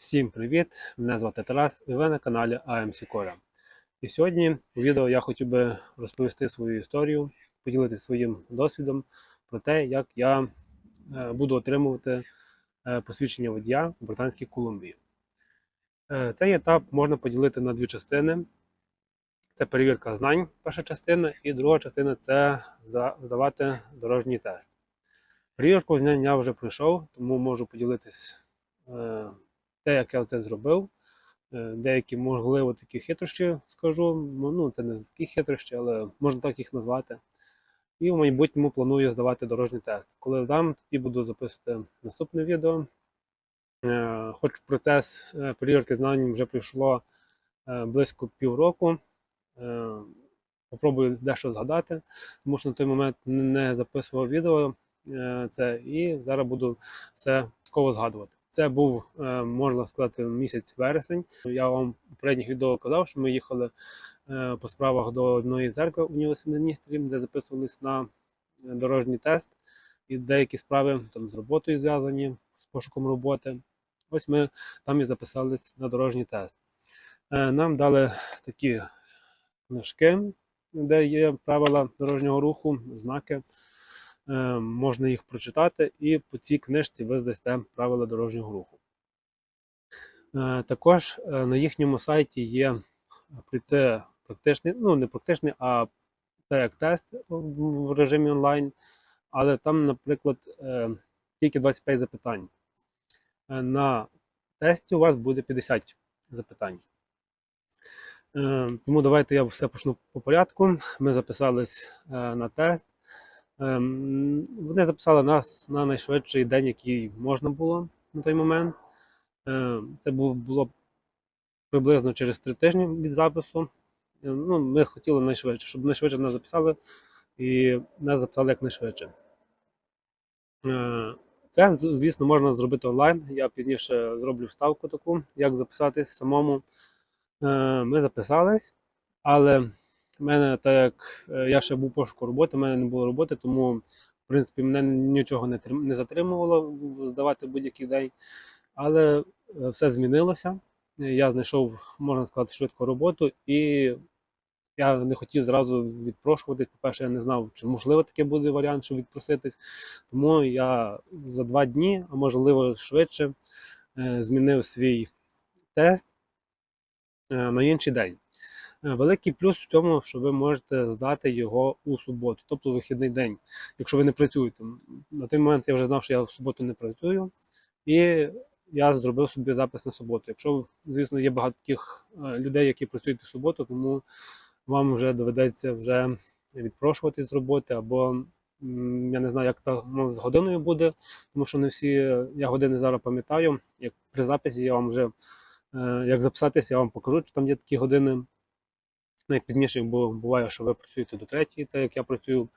Всім привіт! Мене звати Тарас і ви на каналі AMC Core. І сьогодні у відео я хотів би розповісти свою історію, поділитися своїм досвідом про те, як я е, буду отримувати е, посвідчення водія у Британській Колумбії. Е, Цей етап можна поділити на дві частини. Це перевірка знань, перша частина, і друга частина це здавати дорожній тест. Перевірку знань я вже пройшов, тому можу поділитись те, як я це зробив. Е, Деякі, можливо, такі хитрощі скажу. Ну, ну, це не такі хитрощі, але можна так їх назвати. І в майбутньому планую здавати дорожній тест. Коли здам, тоді буду записувати наступне відео. Е, Хоч процес е, перевірки знань вже пройшло близько півроку. Попробую дещо згадати, тому що на той момент не записував відео це, і зараз буду все таково згадувати. Це був, е, можна сказати, місяць вересень. Я вам у передніх відео казав, що ми їхали е, по справах до одної церкви університету міністрів, де записувались на дорожній тест, і деякі справи там з роботою зв'язані, з пошуком роботи. Ось ми там і записались на дорожній тест. Е, Нам дали такі книжки, де є правила дорожнього руху, знаки. Е, Можна їх прочитати, і по цій книжці ви здасте правила дорожнього руху. Е, Також е, на їхньому сайті є практичний, ну не практичний, а тест в режимі онлайн, але там, наприклад, тільки 25 запитань. На тесті у вас буде 50 запитань. Тому давайте я все почну по порядку. Ми записались на тест. Ем, Вони записали нас на найшвидший день, який можна було на той момент. Е, Це було, приблизно через три тижні від запису. Е, Ну, ми хотіли найшвидше, щоб найшвидше нас записали і нас записали якнайшвидше. Е, Це, звісно, можна зробити онлайн. Я пізніше зроблю вставку таку, як записатись самому. Е, Ми записались, але в мене, так як е, я ще був пошуку роботи, в мене не було роботи, тому, в принципі, мене нічого не, не затримувало здавати будь-який день. Але е, все змінилося. Я знайшов, можна сказати, швидко роботу, і я не хотів зразу відпрошуватись. По-перше, я не знав, чи можливо таке буде варіант, щоб відпроситись. Тому я за два дні, а можливо швидше, е, змінив свій тест на інший день. Е, Великий плюс в цьому, що ви можете здати його у суботу, тобто вихідний день, якщо ви не працюєте. На той момент я вже знав, що я в суботу не працюю, і я зробив собі запис на суботу. Якщо, звісно, є багато таких е, людей, які працюють в суботу, тому вам вже доведеться вже відпрошувати з роботи, або я не знаю, як там з годиною буде, тому що не всі я години зараз пам'ятаю. Як при записі я вам вже е, як записатися, я вам покажу, чи там є такі години. Ну, як пізніше, бо буває, що ви працюєте до третьої, так як я працюю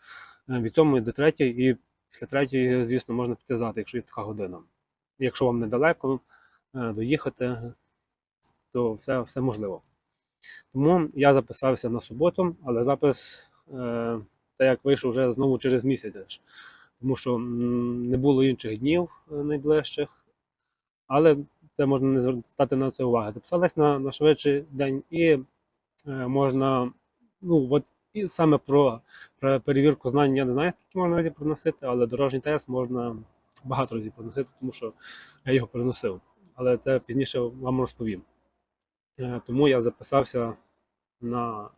е, від сьомої до третьої, і після третьої, звісно, можна піти зати, якщо є така година. Якщо вам недалеко е, доїхати, то все, все можливо. Тому я записався на суботу, але запис, е, так як вийшов вже знову через місяць, тому що не було інших днів найближчих. Але це можна не звертати на це уваги. Записались на, на швидший день і можна, ну от і саме про, про перевірку знань я не знаю, скільки можна разів проносити, але дорожній тест можна багато разів проносити, тому що я його переносив. Але це пізніше вам розповім. Е, Тому я записався на,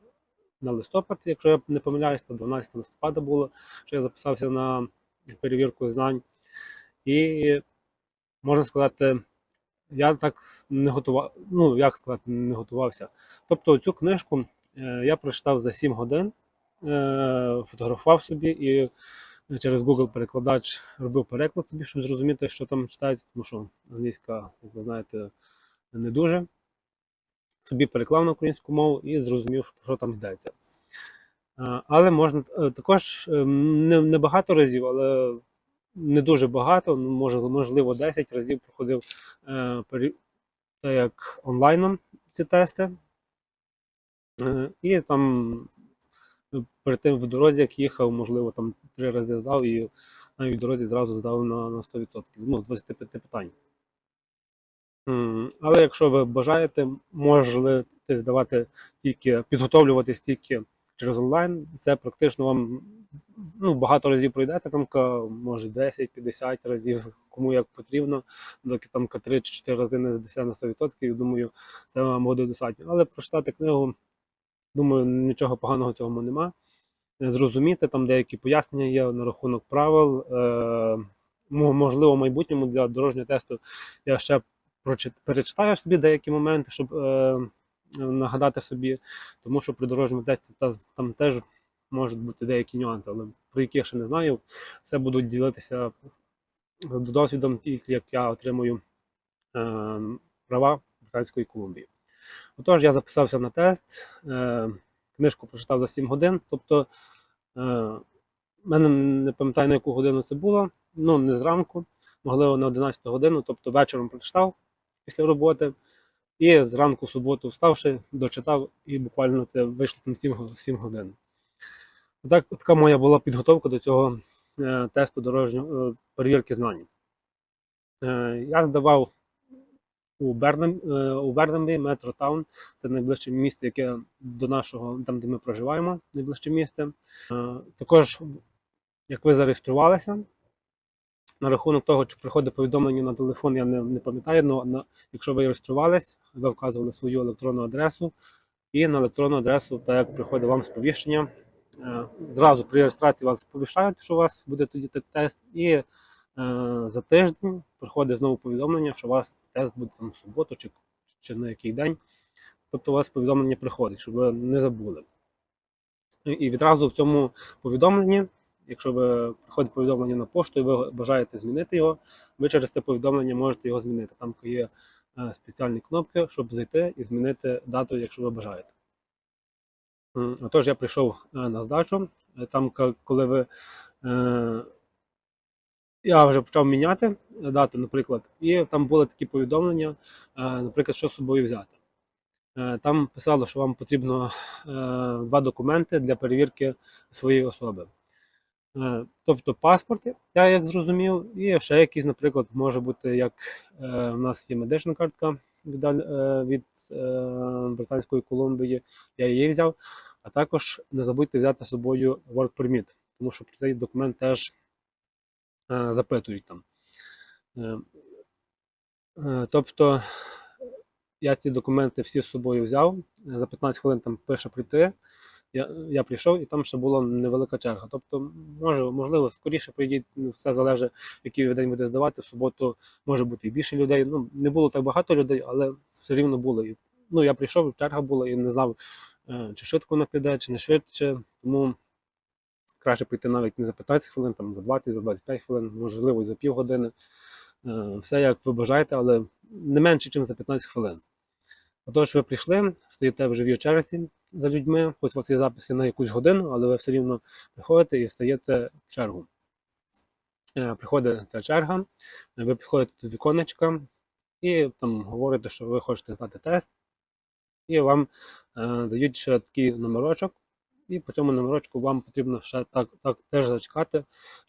на листопад, якщо я не помиляюсь, то 12 листопада було, що я записався на перевірку знань. І можна сказати, я так не готував, ну як сказати, не готувався. Тобто цю книжку е, я прочитав за 7 годин, е, фотографував собі і через Google перекладач робив переклад тобі, щоб зрозуміти, що там читається, тому що англійська, як ви знаєте, не дуже. Собі переклав на українську мову і зрозумів, що там йдеться. Е, Але можна е, також е, не, не багато разів, але не дуже багато, ну, може, можливо, 10 разів проходив е, як онлайном ці тести. Е, І там е, перед тим в дорозі, як їхав, можливо, там три рази здав і навіть в дорозі зразу здав на, на 100%. Ну, з 25 питань. Але якщо ви бажаєте, можете здавати тільки підготовлюватись тільки через онлайн. Це практично вам ну, багато разів пройдете, там може 10-50 разів, кому як потрібно, доки там ка 3 чи 4 рази не на 100%, я думаю, це вам буде достатньо. Але прочитати книгу, думаю, нічого поганого в цьому нема. Е, Зрозуміти, там деякі пояснення є на рахунок правил. Е, можливо, в майбутньому для дорожнього тесту я ще перечитаю собі деякі моменти, щоб е, нагадати собі, тому що при дорожньому тесті там теж можуть бути деякі нюанси, але про які я ще не знаю. Все буду ділитися досвідом, тільки як я отримую е, права Британської Колумбії. Отож, я записався на тест, е, книжку прочитав за 7 годин, тобто е, мене не пам'ятаю на яку годину це було, ну не зранку, можливо, на 11 годину, тобто вечором прочитав після роботи. І зранку суботу вставши, дочитав, і буквально це вийшло там 7, 7 годин. Так, така моя була підготовка до цього е, тесту дорожнього е, перевірки знань. Е, я здавав у Бернам, е, у Бернамбі, Метро Таун. Це найближче місце, яке до нашого, там де ми проживаємо, найближче місце. Е, також, як ви зареєструвалися, на рахунок того, чи приходить повідомлення на телефон, я не, не пам'ятаю, але на, якщо ви реєструвались, ви вказували свою електронну адресу, і на електронну адресу, так як приходить вам сповіщення, е, зразу при реєстрації вас сповіщають, що у вас буде тоді те- тест, і е, за тиждень приходить знову повідомлення, що у вас тест буде там в суботу чи, чи на який день. Тобто у вас повідомлення приходить, щоб ви не забули. І відразу в цьому повідомленні, якщо ви приходить повідомлення на пошту і ви бажаєте змінити його, ви через це повідомлення можете його змінити. Там є е, спеціальні кнопки, щоб зайти і змінити дату, якщо ви бажаєте. Отож, я прийшов е, на здачу. Е, Там, коли ви. Я вже почав міняти дату, наприклад, і там були такі повідомлення, наприклад, що з собою взяти. Там писало, що вам потрібно два документи для перевірки своєї особи. Е, Тобто паспорт, я як зрозумів, і ще якийсь, наприклад, може бути, як е, в нас є медична картка від, е, від Британської Колумбії, я її взяв. А також не забудьте взяти з собою work permit, тому що про цей документ теж запитують там. Тобто я ці документи всі з собою взяв. За 15 хвилин там пише прийти. Я, я прийшов і там ще була невелика черга. Тобто, може, можливо, скоріше прийдіть, ну, все залежить, який день буде здавати. В суботу може бути і більше людей. Ну, не було так багато людей, але все рівно було. І, ну, я прийшов, черга була і не знав, е, чи швидко вона піде, чи не швидше. Тому краще прийти навіть не за 15 хвилин, там за 20, за 25 хвилин, можливо, і за півгодини. Е, Все як ви бажаєте, але не менше, ніж за 15 хвилин. Отож, ви прийшли, стоїте в живій черзі за людьми, хоч у вас є записи на якусь годину, але ви все рівно приходите і стаєте в чергу. Е, Приходить ця черга, ви підходите до віконечка і там говорите, що ви хочете здати тест, і вам е, дають ще такий номерочок, і по цьому номерочку вам потрібно ще так, так теж зачекати.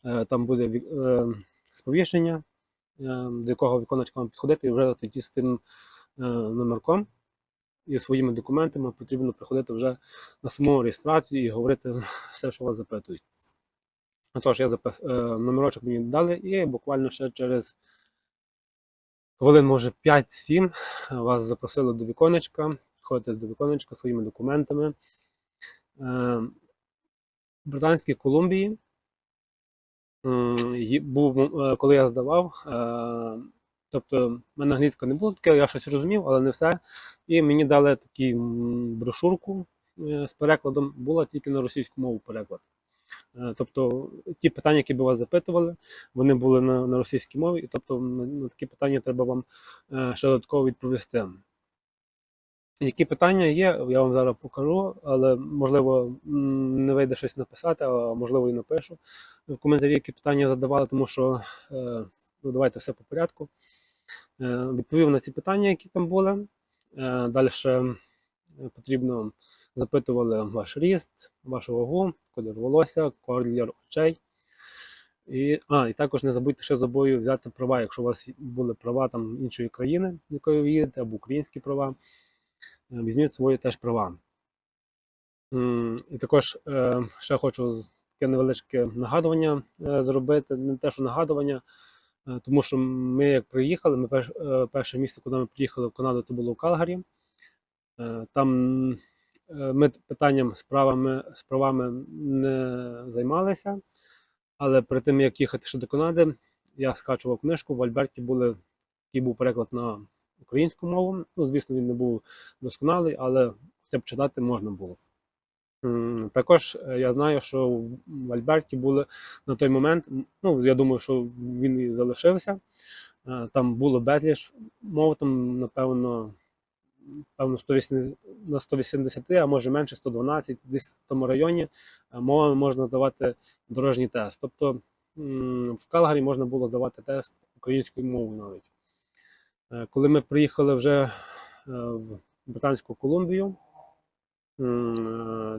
Е, там буде сповіщення, до якого віконечка вам підходити, і вже тоді з тим номерком і своїми документами потрібно приходити вже на саму реєстрацію і говорити все, що вас запитують. Отож, я запис... е, номерочок мені дали, і буквально ще через хвилин, може 5-7, вас запросили до віконечка, ходите до віконечка своїми документами. Е, в Британській Колумбії був, е, коли я здавав, е, тобто в мене англійська не було таке, я щось розумів, але не все. І мені дали таку брошурку е, з перекладом, була тільки на російську мову переклад. Е, Тобто ті питання, які би вас запитували, вони були на, на російській мові, і тобто на, такі питання треба вам е, ще додатково відповісти. Які питання є, я вам зараз покажу, але можливо не вийде щось написати, а можливо і напишу в коментарі, які питання задавали, тому що ну, давайте все по порядку. Е, Відповів на ці питання, які там були. Е, Далі потрібно запитували ваш ріст, вашу вагу, колір волосся, колір очей. І, а, і також не забудьте ще з собою взяти права, якщо у вас були права там іншої країни, з якої ви їдете, або українські права, е, візьміть свої теж права. І також е, ще хочу таке невеличке нагадування е, зробити. Не те, що нагадування, е, тому що ми як приїхали, ми перш, е, перше місце, куди ми приїхали в Канаду, це було в Калгарі. Е, Там е, ми питанням справами, справами не займалися, але перед тим як їхати ще до Канади, я скачував книжку. В Альберті були, який був переклад на українську мову. Ну, звісно, він не був досконалий, але б читати можна було. Також е, я знаю, що в Альберті були на той момент, ну я думаю, що він і залишився. Е, Там було безліч мов, там, напевно, певно 180, на 180, а може менше 112, десь в тому районі е, мовами можна здавати дорожній тест. Тобто в Калгарі можна було здавати тест українською мовою навіть. Коли ми приїхали вже в Британську Колумбію,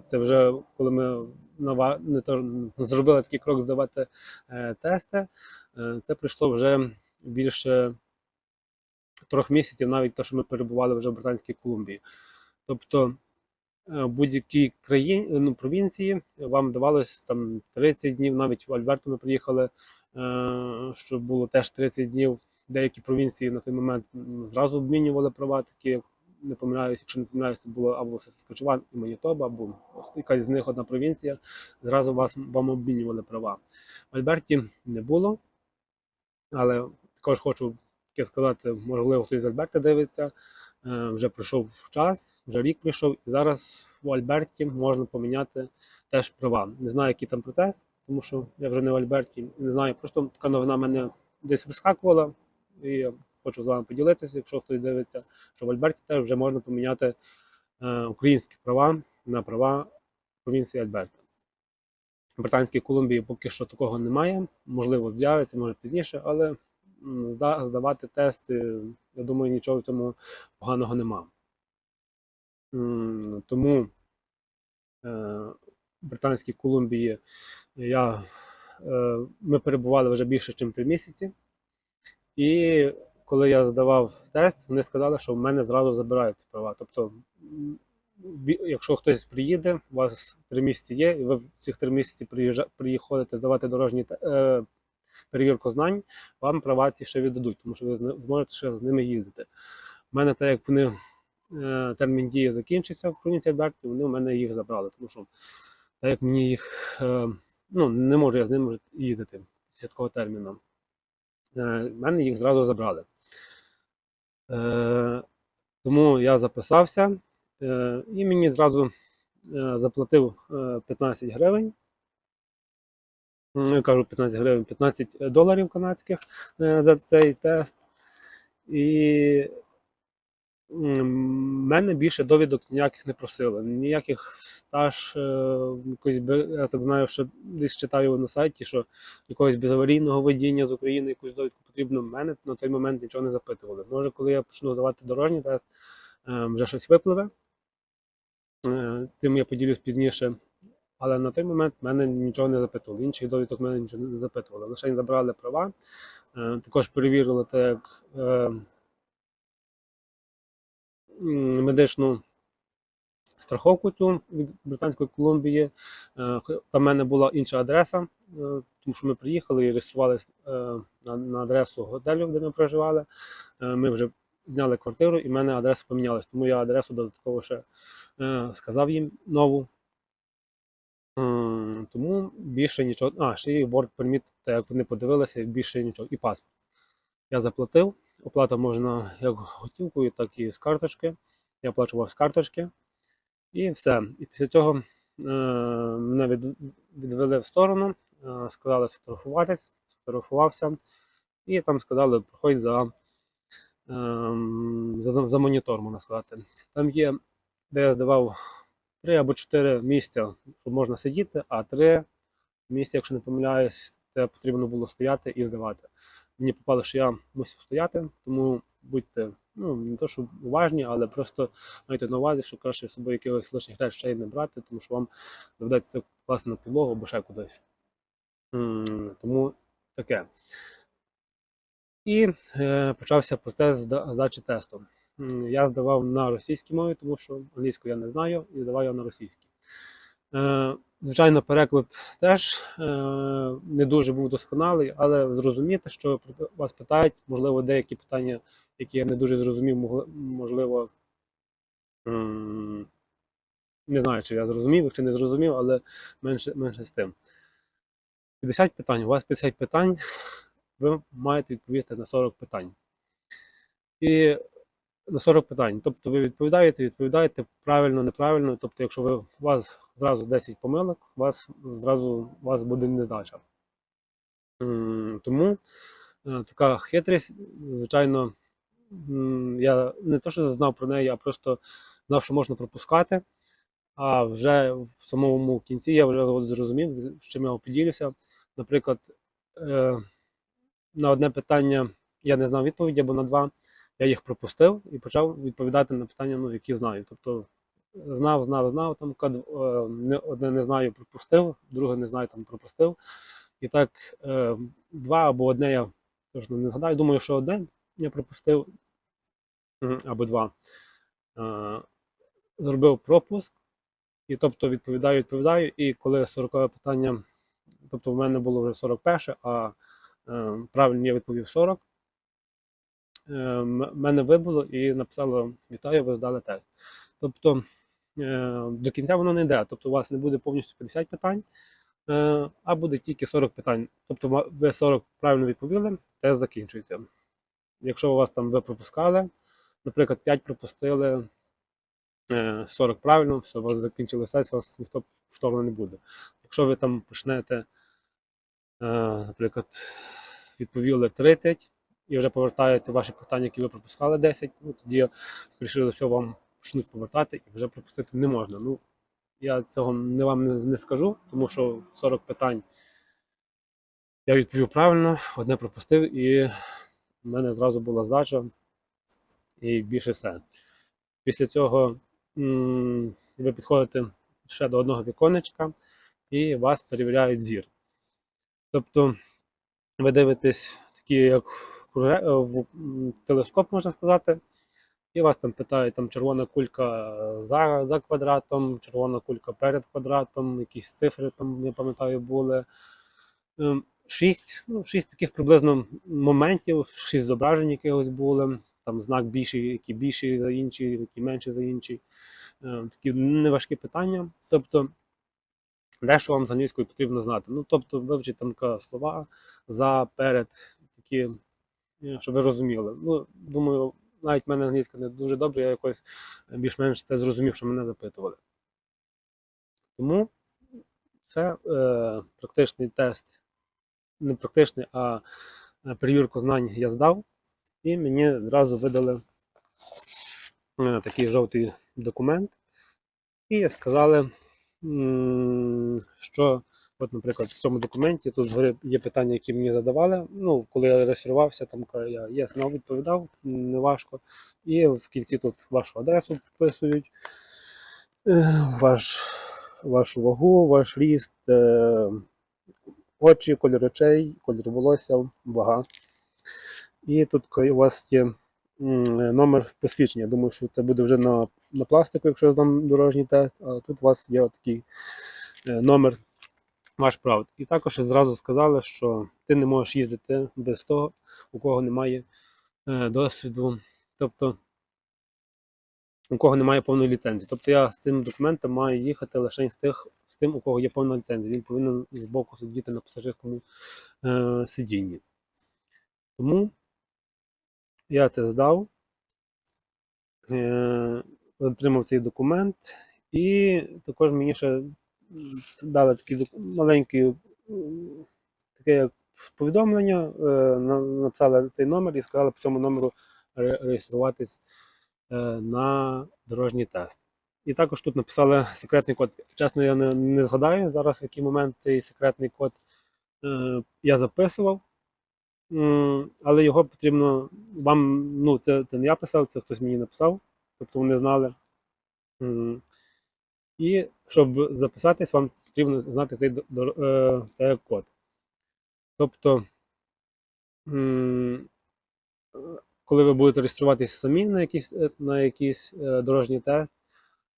Це вже коли ми нова- не то, зробили такий крок здавати е, тести. е, Це прийшло вже більше трьох місяців, навіть те, що ми перебували вже в Британській Колумбії. Тобто е, будь-якій країні, ну, провінції вам давалось там 30 днів, навіть в Альберту ми приїхали, е, що було теж 30 днів. Деякі провінції на той момент зразу обмінювали права, такі як не помиляюсь, якщо не помиляюсь, це було або Саскачеван і Манітоба, або якась з них одна провінція, зразу вас, вам обмінювали права. В Альберті не було, але також хочу таке сказати, можливо, хтось з Альберта дивиться. е, Вже пройшов час, вже рік пройшов, і зараз в Альберті можна поміняти теж права. Не знаю, який там протест, тому що я вже не в Альберті, не знаю. Просто така новина мене десь вискакувала, і хочу з вами поділитися, якщо хтось дивиться, що в Альберті теж вже можна поміняти е, українські права на права провінції Альберта. В Британській Колумбії поки що такого немає. Можливо, з'явиться, може пізніше, але здавати тести, я думаю, нічого в цьому поганого нема. Тому е, в Британській Колумбії я, е, ми перебували вже більше, ніж три місяці. І коли я здавав тест, вони сказали, що в мене зразу забирають ці права. Тобто, якщо хтось приїде, у вас три місяці є, і ви в цих три місяці приїходите здавати дорожні е, перевірку знань, вам права ці ще віддадуть, тому що ви зможете ще з ними їздити. У мене так як вони е, термін дії закінчиться в провінції Альберті, вони у мене їх забрали, тому що так як мені їх е, ну, не можу я з ними їздити такого терміну. Е, мене їх зразу забрали. Е, тому я записався е, і мені зразу заплатив е, 15 гривень. М, Я кажу 15 гривень, 15 доларів канадських за цей тест. І мене більше довідок ніяких не просили. Ніяких стаж, е, якось, я так знаю, що десь читаю на сайті, що якогось безаварійного водіння з України, якусь довідку потрібно. Мене на той момент нічого не запитували. Може, коли я почну здавати дорожній тест, е, вже щось випливе. Е, Тим я поділюсь пізніше. Але на той момент мене нічого не запитували. Інших довідок мене нічого не запитували. Лише забрали права. Е, Також перевірили те, як е, медичну страховку цю від Британської Колумбії. Е, Там в мене була інша адреса, е, тому що ми приїхали і реєструвалися е, на, адресу готелю, де ми проживали. Ми вже зняли квартиру, і в мене адреса помінялась. Тому я адресу додатково ще сказав їм нову. Тому більше нічого. А, ще і work permit, так як вони подивилися, більше нічого. І паспорт. Я заплатив. Оплата можна як готівкою, так і з карточки. Я оплачував з карточки. І все. І після цього е, мене від, відвели в сторону, е, сказали сфотографуватись, сфотографувався. І там сказали, проходь за, ем, за, за монітор, можна сказати. Там є, де я здавав три або чотири місця, щоб можна сидіти, а три місця, якщо не помиляюсь, це потрібно було стояти і здавати. Мені попало, що я мусив стояти, тому будьте ну, не то, що уважні, але просто майте на увазі, що краще з собою якихось лишніх речей не брати, тому що вам доведеться це класти на підлогу або ще кудись. Тому таке. І е, почався процес здачі тесту. Я здавав на російській мові, тому що англійську я не знаю, і здавав я на російській. Е, звичайно, переклад теж е, не дуже був досконалий, але зрозуміти, що вас питають, можливо, деякі питання, які я не дуже зрозумів, можливо, не знаю, чи я зрозумів чи не зрозумів, але менше, менше з тим. 50 питань. У вас 50 питань, ви маєте відповісти на 40 питань. І на 40 питань. Тобто ви відповідаєте, відповідаєте правильно, неправильно. Тобто, якщо ви, у вас зразу 10 помилок, у вас зразу у вас буде нездача. Тому е, така хитрість, звичайно, я не то, що знав про неї, а просто знав, що можна пропускати. А вже в самому кінці я вже зрозумів, з чим я поділюся. Наприклад, е, на одне питання я не знав відповіді, або на два я їх пропустив і почав відповідати на питання, ну, які знаю. Тобто знав, знав, знав, там е, не- одне не знаю, пропустив, друге не знаю, там пропустив. І так е, два або одне я точно не згадаю. Думаю, що одне я пропустив, або два. Е, Зробив пропуск, і тобто відповідаю, відповідаю. І коли 40 питання, тобто в мене було вже 41, а е, правильно я відповів 40. е, мене вибуло і написало Вітаю, ви здали тест. Тобто е, до кінця воно не йде. Тобто у вас не буде повністю 50 питань, е, а буде тільки 40 питань. Тобто ви 40 правильно відповіли, тест закінчується. Якщо у вас там ви пропускали, наприклад, 5 пропустили, е, 40 правильно, все, у вас закінчили сесію, вас ніхто повторно не буде. Якщо ви там почнете, е, наприклад, відповіли 30 і вже повертаються ваші питання, які ви пропускали 10, ну тоді, скоріше за все, вам почнуть повертати і вже пропустити не можна. Ну, я цього не вам не скажу, тому що 40 питань я відповів правильно, одне пропустив, і в мене зразу була здача, і більше все. Після цього ви підходите ще до одного віконечка і вас перевіряють зір. Тобто ви дивитесь такі, як е, в телескоп, можна сказати, і вас там питають там червона кулька за, за квадратом, червона кулька перед квадратом, якісь цифри там, не пам'ятаю, були. Шість, ну, шість таких приблизно моментів, шість зображень якихось були. Там знак більший, який більший за інший, який менший за інший. Е, Такі неважкі питання. Тобто, дещо вам з англійською потрібно знати. Ну, тобто, вивчити там слова за, перед, такі, е, щоб ви розуміли. Ну, думаю, навіть в мене англійська не дуже добре, я якось більш-менш це зрозумів, що мене запитували. Тому це е, практичний тест, не практичний, а е, перевірку знань я здав, і мені зразу видали е, такий жовтий документ. І сказали, що, от, наприклад, в цьому документі тут є питання, які мені задавали. Ну, коли я реєструвався, там я є, знову відповідав, неважко. І в кінці тут вашу адресу вписують, е, ваш, вашу вагу, ваш ріст, очі, колір очей, колір волосся, вага. І тут у вас є номер посвідчення. Думаю, що це буде вже на, на пластику, якщо я здам дорожній тест, а тут у вас є такий е, номер ваш прав. І також зразу сказали, що ти не можеш їздити без того, у кого немає е, досвіду, тобто у кого немає повної ліцензії. Тобто я з цим документом маю їхати лише з тих, тим, у кого є повна ліцензія. Він повинен з боку сидіти на пасажирському е, сидінні. Тому я це здав, е, отримав цей документ, і також мені ще дали такий док- маленький м, таке як повідомлення, е, написали цей номер і сказали по цьому номеру реєструватись е, на дорожній тест. І також тут написали секретний код. Чесно, я не, не згадаю зараз, в який момент цей секретний код е, я записував. Але його потрібно вам, ну це, це не я писав, це хтось мені написав, тобто вони знали. І щоб записатись, вам потрібно знати цей е, цей код. Тобто, коли ви будете реєструватися самі на якийсь, е, на якийсь е, дорожній тест, е,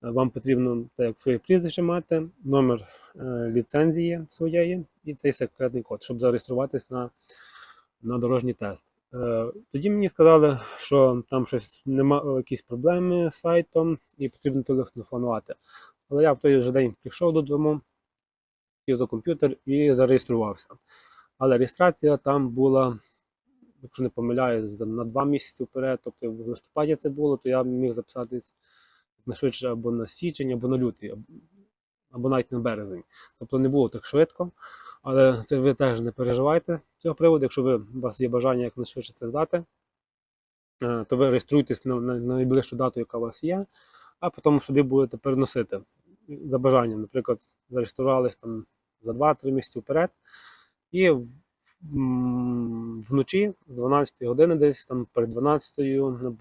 вам потрібно так, як своє прізвище мати, номер е, ліцензії своєї і цей секретний код, щоб зареєструватися на, на дорожній тест. Е, Тоді мені сказали, що там щось нема якісь проблеми з сайтом і потрібно телефонувати. Але я в той же день прийшов додому, сів за комп'ютер і зареєструвався. Але реєстрація там була, якщо не помиляюсь, на два місяці вперед. Тобто в листопаді це було, то я міг записатись на швидше або на січень, або на лютий, або- навіть на березень. Тобто не було так швидко. Але це ви теж не переживайте з цього приводу. Якщо ви, у вас є бажання якнайшвидше це здати, е, то ви реєструйтесь на найближчу дату, яка у вас є, а потім собі будете переносити за бажанням. Наприклад, зареєструвались там за 2-3 місяці вперед, і вночі з 12 години, десь там перед 12 ну,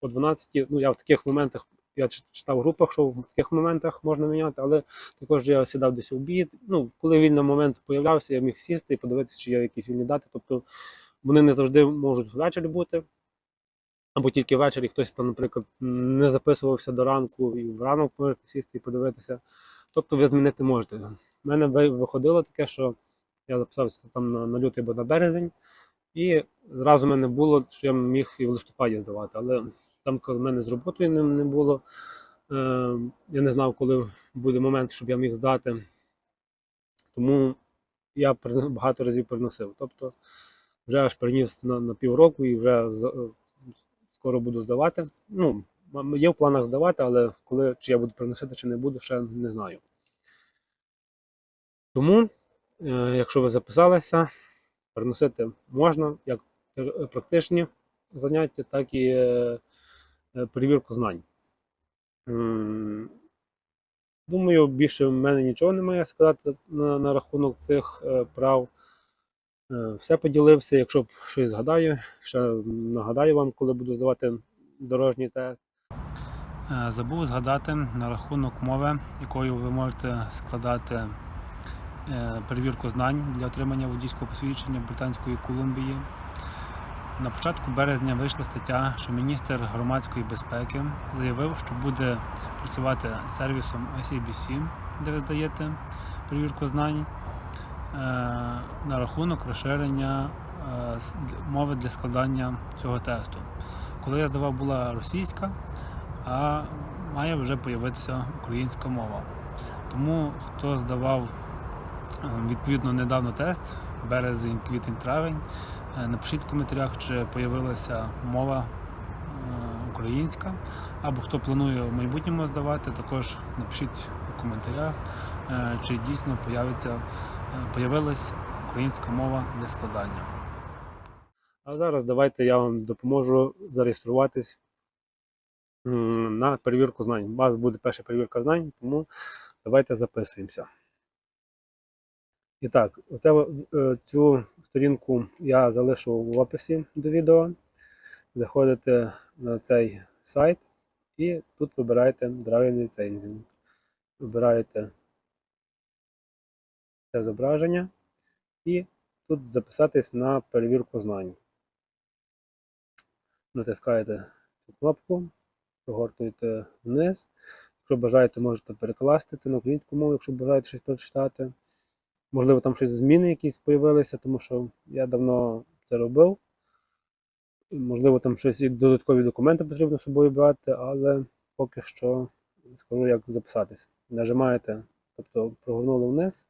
по 12, ну я в таких моментах. Я читав в групах, що в таких моментах можна міняти, але також я сідав десь у обід. Ну, коли вільний момент появлявся, я міг сісти і подивитися, чи є якісь вільні дати. Тобто вони не завжди можуть ввечері бути, або тільки ввечері хтось там, наприклад, не записувався до ранку, і вранок можете сісти і подивитися. Тобто ви змінити можете. У мене виходило таке, що я записався там на, на лютий або на березень, і зразу в мене було, що я міг і в листопаді здавати. Але там, коли в мене з роботою не, не було, е, я не знав, коли буде момент, щоб я міг здати. Тому я багато разів переносив. Тобто вже аж переніс на, на півроку і вже з- е, скоро буду здавати. Ну, є в планах здавати, але коли чи я буду переносити, чи не буду, ще не знаю. Тому, е, якщо ви записалися, переносити можна як практичні заняття, так і е, перевірку знань. Думаю, більше в мене нічого немає сказати на, на рахунок цих е, прав. Е, все поділився. Якщо щось згадаю, ще нагадаю вам, коли буду здавати дорожній тест. Е, Забув згадати на рахунок мови, якою ви можете складати е, перевірку знань для отримання водійського посвідчення Британської Колумбії. На початку березня вийшла стаття, що міністр громадської безпеки заявив, що буде працювати з сервісом ICBC, де ви здаєте перевірку знань, е, на рахунок розширення е, мови для складання цього тесту. Коли я здавав, була російська, а має вже з'явитися українська мова. Тому хто здавав е, відповідно недавно тест, березень, квітень, травень, напишіть в коментарях, чи з'явилася мова е, українська, або хто планує в майбутньому здавати, також напишіть у коментарях, е, чи дійсно появиться, е, українська мова для складання. А зараз давайте я вам допоможу зареєструватись на перевірку знань. У вас буде перша перевірка знань, тому давайте записуємося. І так, оце, е, цю сторінку я залишу в описі до відео. Заходите на цей сайт і тут вибираєте Driving ліцензію. Вибираєте це зображення і тут записатись на перевірку знань. Натискаєте цю кнопку, прогортуєте вниз. Якщо бажаєте, можете перекласти це на українську мову, якщо бажаєте щось прочитати. Можливо, там щось зміни якісь з'явилися, тому що я давно це робив. Можливо, там щось і додаткові документи потрібно з собою брати, але поки що скажу, як записатись. Нажимаєте, тобто прогорнули вниз,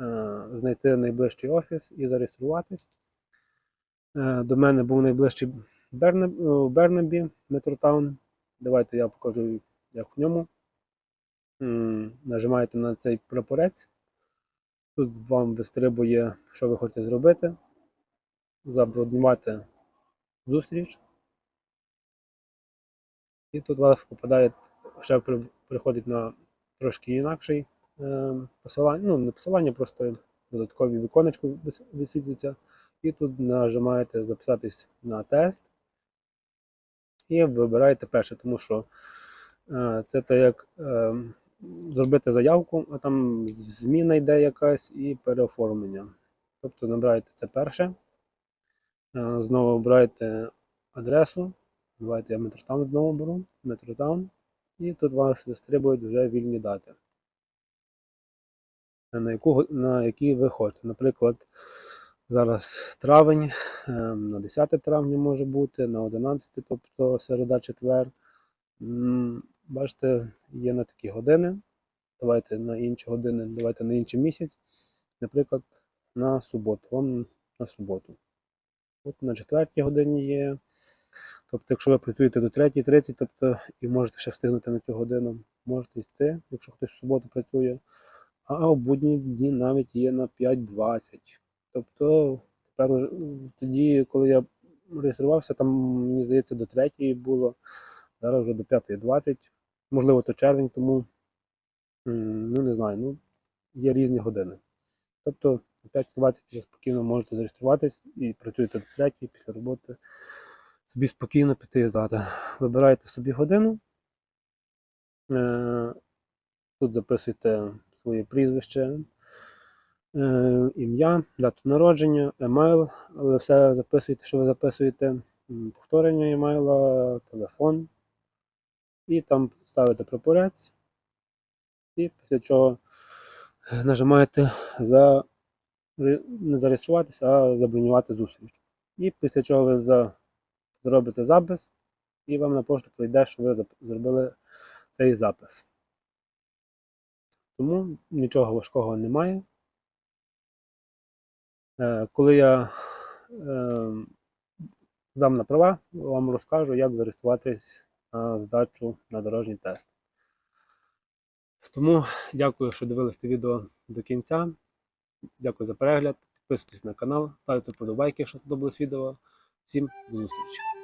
е, знайти найближчий офіс і зареєструватись. Е, До мене був найближчий Бернабі Метротаун. Давайте я покажу, як в ньому. Нажимаєте на цей прапорець. Тут вам вистрибує, що ви хочете зробити. Забронювати зустріч. І тут вас попадає, ще приходить на трошки інакший е, посилання. Ну, не посилання, просто додаткові віконечко вис- висвітлюються. І тут нажимаєте записатись на тест. І вибираєте перше, тому що е, це так як е, зробити заявку, а там зміна йде якась і переоформлення. Тобто набираєте це перше. Е, Знову обираєте адресу. Давайте я Метротаун знову беру. Метротаун. І тут вас вистрибують вже вільні дати. Е, На, яку, на які ви хочете. Наприклад, зараз травень, е, на 10 травня може бути, на 11, тобто середа, четвер. М, Бачите, є на такі години. Давайте на інші години, давайте на інший місяць. Наприклад, на суботу. Вам на суботу. От на четвертій годині є. Тобто, якщо ви працюєте до 3.30, тобто і можете ще встигнути на цю годину, можете йти, якщо хтось в суботу працює. А в будні дні навіть є на 5.20. Тобто, тепер тоді, коли я реєструвався, там, мені здається, до 3 було, зараз вже до 5.20. Можливо, то червень, тому ну не знаю, ну, є різні години. Тобто, о 5.20 ви спокійно можете зареєструватись і працюєте до 3 після роботи. Собі спокійно піти і здати. Вибираєте собі годину. Е, Тут записуєте своє прізвище, е, ім'я, дату народження, емейл, але все записуєте, що ви записуєте, повторення емейла, телефон. І там ставите прапорець. І після чого е, нажимаєте за не зареєструватися, а забронювати зустріч. І після чого ви за, зробите запис, і вам на пошту прийде, що ви зробили цей запис. Тому нічого важкого немає. Е, Коли я е, здам на права, вам розкажу, як зареєструватись здачу на дорожній тест. Тому дякую, що дивились це відео до кінця. Дякую за перегляд. Підписуйтесь на канал, ставте подобайки, якщо подобалось відео. Всім до зустрічі!